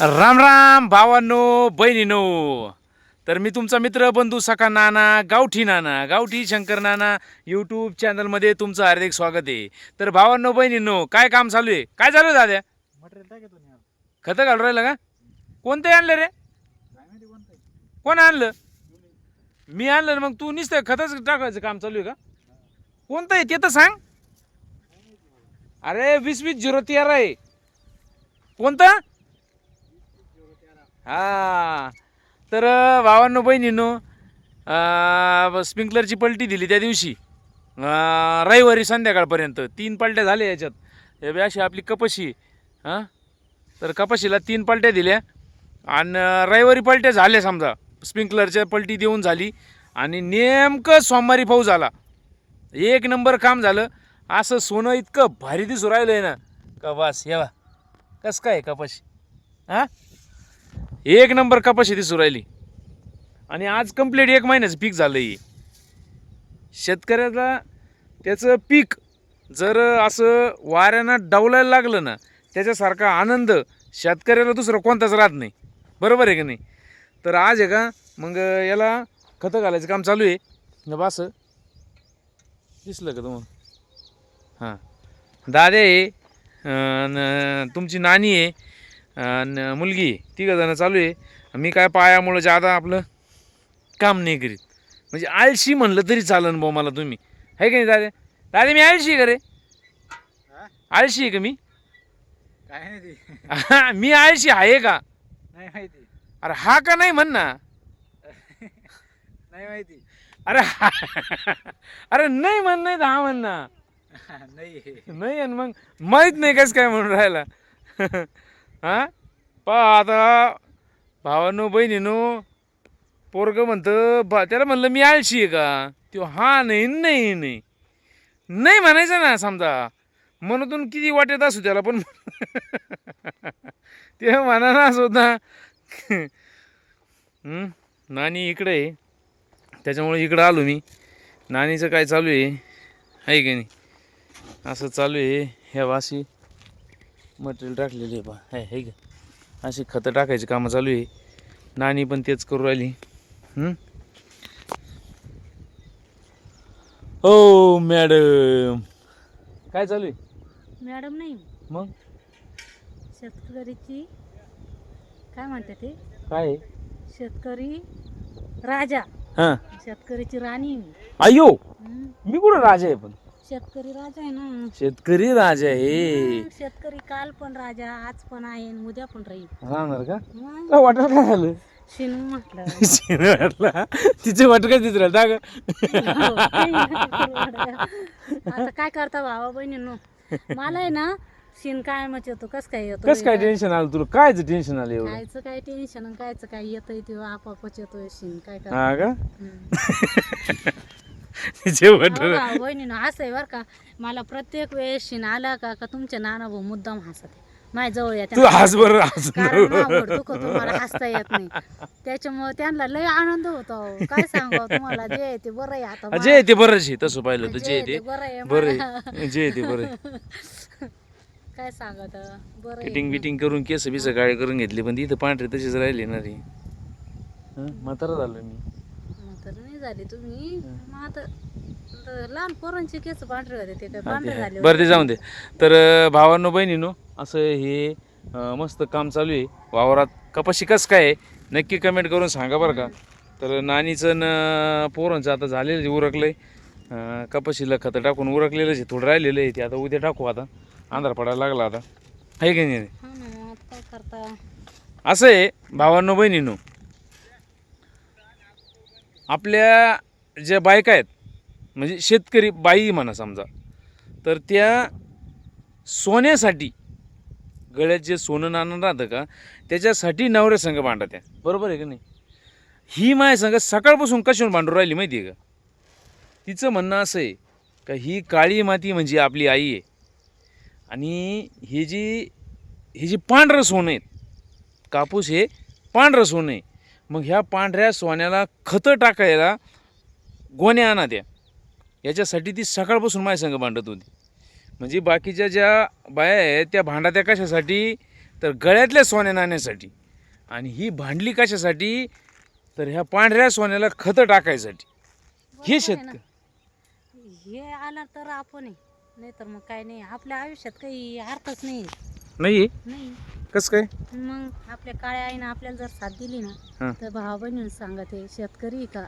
राम राम भावांनो बहिणीनो. तर मी तुमचा मित्र बंधू सखा नाना गावठी नाना गावठी शंकर नाना यूट्यूब चॅनलमध्ये तुमचं हार्दिक स्वागत आहे. तर भावांनो बहिणींनो काय काम चालू आहे? काय चालू आहे दाद्या. खतं घालून राहिलं का? कोणतं आणलं रे? कोण आणलं? मी आणलं मग तू नुसतं खतच टाकायचं काम चालू आहे का? कोणतं आहे ते तर सांग. अरे वीस वीस झिरो तेरा आहे. कोणतं? हा. तर अं, भावांनो बहिणींनो स्प्रिंकलरची पलटी दिली त्या दिवशी. रविवारी संध्याकाळपर्यंत. तीन पलट्या झाल्या याच्यात. हे अशी आपली कपशी हां तर कपाशीला तीन पलट्या दिल्या. आणि रविवारी पलट्या झाल्या समजा. स्प्रिंकलरच्या पलटी देऊन झाली. आणि नेमकं सोमवारी पाऊस झाला. एक नंबर काम झालं. असं सोनं इतकं भारी दिसू राहिलं आहे ना. का बस हे कसं काय कपाशी? हां? एक नंबर कपाशी दिसू राहिली. आणि आज कंप्लीट एक महिन्याचं पीक झालं आहे शेतकऱ्याला त्याचं पीक जर असं वाऱ्यानं डावलायला लागलं ना त्याच्यासारखा आनंद शेतकऱ्याला दुसरं कोणताच राहत नाही. बरोबर आहे का नाही? तर आज आहे का मग याला खतं घालायचं काम चालू आहे. न बस दिसलं का तुम्हाला? हां. दादे आहे न तुमची नानी आहे. अन् मुलगी आहे तिघं जणं चालू आहे. मी काय पायामुळं जादा आपलं काम नाही करीत. म्हणजे आळशी म्हणलं तरी चालन भाऊ मला तुम्ही. आहे का नाही दादे? दादे मी आळशी आहे का रे? आळशी आहे का मी? काय नाही मी आळशी आहे का? नाही माहिती. अरे हा का नाही म्हण ना. नाही माहिती. अरे अरे नाही म्हण नाही तर हा म्हण ना. नाही. नाही आणि मग माहीत नाही कसं काय म्हणून राहिला. हा? पा आता भावानो बहिणीनो पोरग म्हणतं बा त्याला म्हणलं मी आळशी आहे का? तो हा नाही नाही नाही. नाही म्हणायचं ना समजा. मनातून किती वाटेत असू त्याला पण. ते म्हणा ना सुद्धा. हं? नानी इकडे आहे. त्याच्यामुळे इकडं आलो मी. नानीचं काय चालू आहे? आहे की नाही? असं चालू आहे ह्या वाशी. मटेरियल टाकलेली आहे बा. आहे है का अशी खतं टाकायची कामं चालू आहे. नानी पण तेच करू राहिली. हं? मॅडम. काय चालू आहे? मॅडम नाही. मग? शेतकरीची काय म्हणते ते? काय? शेतकरी राजा. हां. शेतकरीची राणी. अयो. मी कुठं राजा आहे पण? शेतकरी राजा आहे ना. शेतकरी राजा आहे. हं, शेतकरी काल पण राजा आज पण आहे आणि उद्या पण राहील. राहणार का? मग काय वाटलं काय झालं? शिनू म्हटलं. शिन वाटला तिचे वाटलं काय तिथं राहिलं? आता काय करता भावा बहिणींनो? मला आहे ना शिन काय मच येतो कस काय येतो कसं काय टेन्शन आलं तुला? कायचं टेन्शन आलं एवढं? कायचं काय टेन्शन आणि कायचं काय येतंय ते आपापच येतोय शिन. काय करता हा का? हं. हो बहिणीनं असं आहे बरं का? मला प्रत्येक वेळेस शिन आला का का तुमचे नाना भाऊ मुद्दाम हसत माझ्या जवळ तू हस बरं हस कारण मागोड दुखतो मला हसता येत नाही. त्याच्यामुळे त्यांना लय आनंद होतो अहो. काय सांगावं तुम्हाला? जे आहे ते बरं आहे आता जे आहे ते बरंच आहे. तसं पाहिलं तर जे जे आहे ते बरं आहे बरं मला. आहे जे आहे ते बरं आहे. काय सांगत बरं आहे. फिटिंग बिटिंग करून केस बिस काळे करून घेतली पण ती इथं पांढरे तशीच राहिली ना रे. हं, म्हातारा झालो मी. म्हातारं नाही झाली तुम्ही. मग आता तर लहान पोरांचे केस पांढरे होते ते काय पांढरे आहे. झाले बरं ते जाऊन दे. तर अं, भावांनो बहिणीनो असं हे अं, मस्त काम चालू आहे. वावरात कपाशी कसं काय आहे नक्की कमेंट करून सांगा बरं का. तर नानीचं न पोरांचं आता झालेलं आहे, उरकलंय. अं, कपाशीला खतं टाकून उरकलेलंच आहे थोडं राहिलेलं आहे ते. आता उद्या टाकू आता. अंधार पडायला लागला आता. आहे की नाही? हा ना मग आता काय करता? असं आहे भावांनो बहिणीनो. आपल्या ज्या बायका आहेत म्हणजे शेतकरी बाई म्हणा समजा तर त्या सोन्यासाठी गळ्यात जे सोनं नाणं राहतं का त्याच्यासाठी नवऱ्या संघ भांडत आहे. बरोबर आहे का नाही? ही माय संघ सकाळपासून कशावर भांडून राहिली माहिती आहे का? तिचं म्हणणं असं आहे का ही काळी माती म्हणजे आपली आई आहे. आणि ही जी ही जी पांढरं सोनं आहेत कापूस हे पांढरं सोनं आहे. मग ह्या पांढऱ्या सोन्याला खतं टाकायला गोण्या आणा त्या. याच्यासाठी ती सकाळपासून माझ्या संग भांडत होती. म्हणजे बाकीच्या ज्या बाया आहेत त्या भांडा त्या कशासाठी? तर गळ्यातल्या सोन्या नाण्यासाठी. आणि ही भांडली कशासाठी? तर ह्या पांढऱ्या सोन्याला खतं टाकायसाठी. हे. शेतकरी हे आलं तर आपण नाही तर मग काय नाही. आपल्या आयुष्यात काही अर्थच नाही? नाही. कसं काय? मग आपल्या काळ्या आईनं आपल्याला जर साथ दिली हं. ना तर भावा बहिणीनं सांगते शेतकरी का?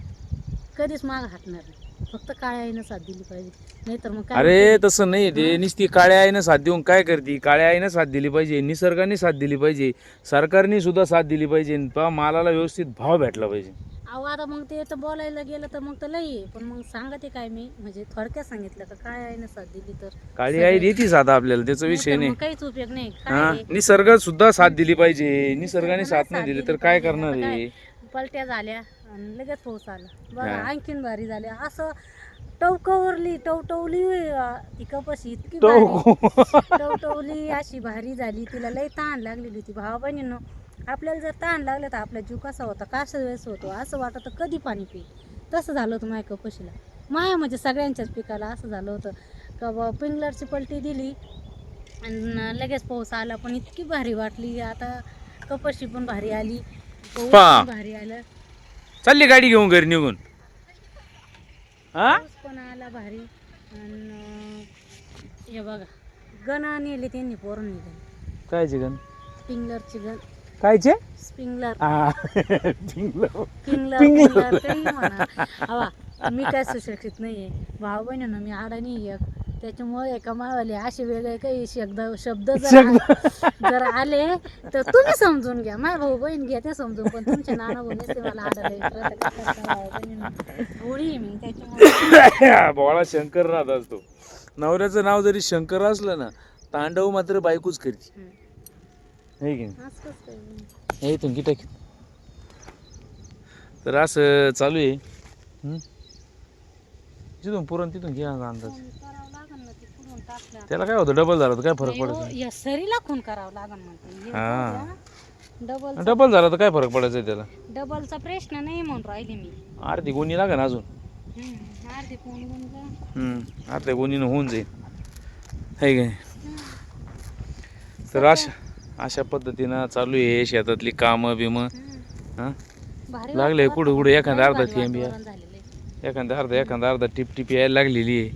कधीच माग हटणार नाही. फक्त काळ्या आईनं साथ दिली पाहिजे. नाही तर मग काय अरे तसं नाही ते. नुसती काळ्या आईनं साथ देऊन काय करते? काळ्या आईनं साथ दिली पाहिजे निसर्गाने साथ दिली पाहिजे. सरकारने सुद्धा साथ दिली पाहिजे. पहा मालाला व्यवस्थित भाव भेटला पाहिजे. अहो आता मग ते तर बोलायला गेलं तर मग तर लई आहे. पण मग सांगते काय मी. म्हणजे थोडक्यात सांगितलं का काय आईनं साथ दिली तर. काळी आई देते साथ आपल्याला त्याचा विषय नाही. मग काहीच उपयोग नाही. काय हा? आहे? निसर्ग सुद्धा साथ दिली पाहिजे. निसर्गाने साथ नाही दिली तर काय. करणार आहे पलट्या झाल्या आणि लगेच पाऊस आला. बघा हा. आणखीन भारी झाल्या. असं टवकवरली टवटवली अं, ती कपाशी इतकी तो टवटवली अशी भारी झाली. तिला लई ताण लागलेली होती. भावा बहिणीनं आपल्याला जर ताण लागलं तर आपला जीव कसा होता कसा वेळेस होतो असं वाटत कधी पाणी पी तसं झालं होतं माझ्या कपाशीला. माया म्हणजे सगळ्यांच्याच पिकाला असं झालं होतं. का बा पिंगलरची पलटी दिली आणि लगेच पाऊस आला पण इतकी भारी वाटली. आता कपाशी पण भारी आली. पाऊस पहा. पण भारी आलं. चालली गाडी घेऊन घरी निघून. हा? पाऊस पण आला भारी. आणि हे बघा गण नेले त्यांनी पोरं नेले. काय चिकन स्प्रिंगलरची गण. स्प्रिंगलर हा पिंगलर. काही म्हणा. हवा मी काय सुशिक्षित नाहीये. भाऊ बहिणीनं मी अडाणी एक. त्याच्यामुळे एका मावाले असे वेगळे काही शब्द शब्द जर जर आले तर तुम्ही समजून घ्या. माझ्या भाऊ बहीण घ्या ते समजून. पण तुमचे नाना भाऊ नसते मला आडायला होळी आहे मी त्याच्यामुळे. बोळा शंकर राहत असतो. नवऱ्याचं नाव जरी शंकर असलं ना तांडव मात्र बायकोच करते. हम्म. हे की नाही? हे इथून की टाक तर असं चालू आहे. हम्म? जिथून पुरण तिथून घ्या अंदाज. फोन करावं लागेल ना ते पुढून टाकल्या त्याला काय होतं? डबल झालं तर काय फरक नाही हो, पडायचा? या सरीला खून करावं लागेल म्हणते. हा. डबल डबल झाला तर काय फरक पडायचा त्याला? डबलचा प्रश्न नाही म्हणून राहिली मी. अर्धी गोणी लागा ना अजून. हम्म, अर्धी हम्म, अर्ध्या गोणीनं होऊन जाईल. है काय तर अशा अशा पद्धतीनं चालू आहे शेतातली कामं बिमं. हां? लागले कुठं कुठं? एखादा अर्धा थेंब या. एखादा अर्धा एखादा अर्धा टिप टिप यायला लागलेली आहे.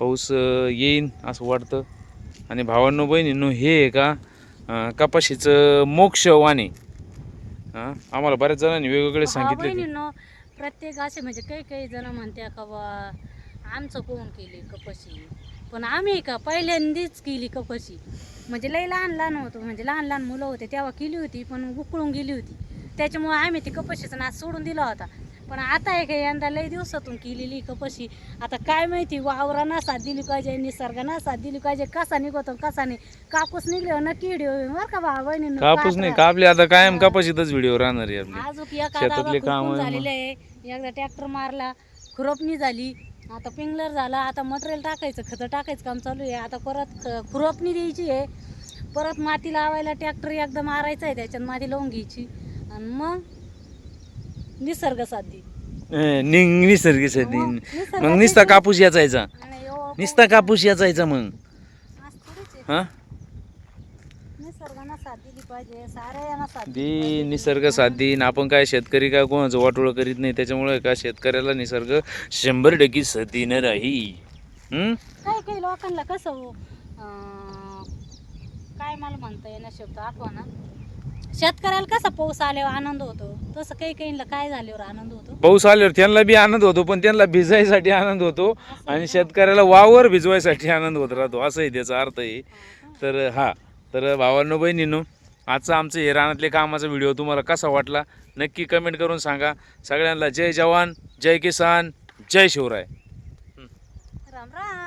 पाऊस येईन असं वाटतं. आणि भावांनो बहिणींनो हे आहे का कपाशीचं मोक्ष वाणे हां? आम्हाला बऱ्याच जणांनी वेगवेगळे सांगितले प्रत्येक असे म्हणजे काही काही जण म्हणते का बा आमचं कोण केली कपाशी? पण आम्ही का पहिल्यांदाच केली कपाशी. म्हणजे लई लहान लहान होतो म्हणजे लहान लहान मुलं होते तेव्हा केली होती पण उकळून गेली होती. त्याच्यामुळे आम्ही ती कपाशीचा नाच सोडून दिला होता. पण आता आहे का यंदा लई दिवसातून केलेली कपाशी. आता काय माहिती वावरांना साथ दिली पाहिजे निसर्गांना साथ दिली पाहिजे कसा निघतो कसा नाही. कापूस निघल्यावर नक्की व्हिडिओ बरं का भावा कापूस नाही कापले आता कायम कपाशीतच व्हिडिओ राहणार आहे अजून मग. झालेलं आहे. एकदा ट्रॅक्टर मारला खुरपणी झाली. आता पिंगलर झाला आता मटेरियल टाकायचं खतं टाकायचं काम चालू आहे. आता परत खुरपणी द्यायची आहे. परत माती लावायला ट्रॅक्टर एकदा मारायचा आहे त्याच्यात माती लावून घ्यायची. आणि मग निसर्ग साधी. निंग निसर्ग सदी मग निसता कापूस याचायचा. निसता कापूस याचायचा मग. हा? पाहिजे. निसर्ग साथ देईन आपण काय शेतकरी काय कोणाचं वाटोळ करीत नाही त्याच्यामुळे का शेतकऱ्याला निसर्ग शंभर टक्के सतीनं राही हम्म? काही काही लोकांना कसं हो, अं, काय मला म्हणता येणार शब्द आठवा ना. शेतकऱ्याला कसा पाऊस आल्यावर आनंद होतो? तसं काही काहींना काय झाल्यावर आनंद होतो? पाऊस आल्यावर त्यांना बी आनंद होतो पण त्यांना भिजायसाठी आनंद होतो आणि शेतकऱ्याला वावर भिजवायसाठी आनंद होत राहतो. असंही त्याचा अर्थ आहे. तर हा. तर भावांनो बहिणींनो आजचा आमचं हे रानातले कामाचा व्हिडिओ तुम्हाला कसा वाटला नक्की कमेंट करून सांगा. सगळ्यांना जय जवान जय किसान जय शिवराय. राम राम.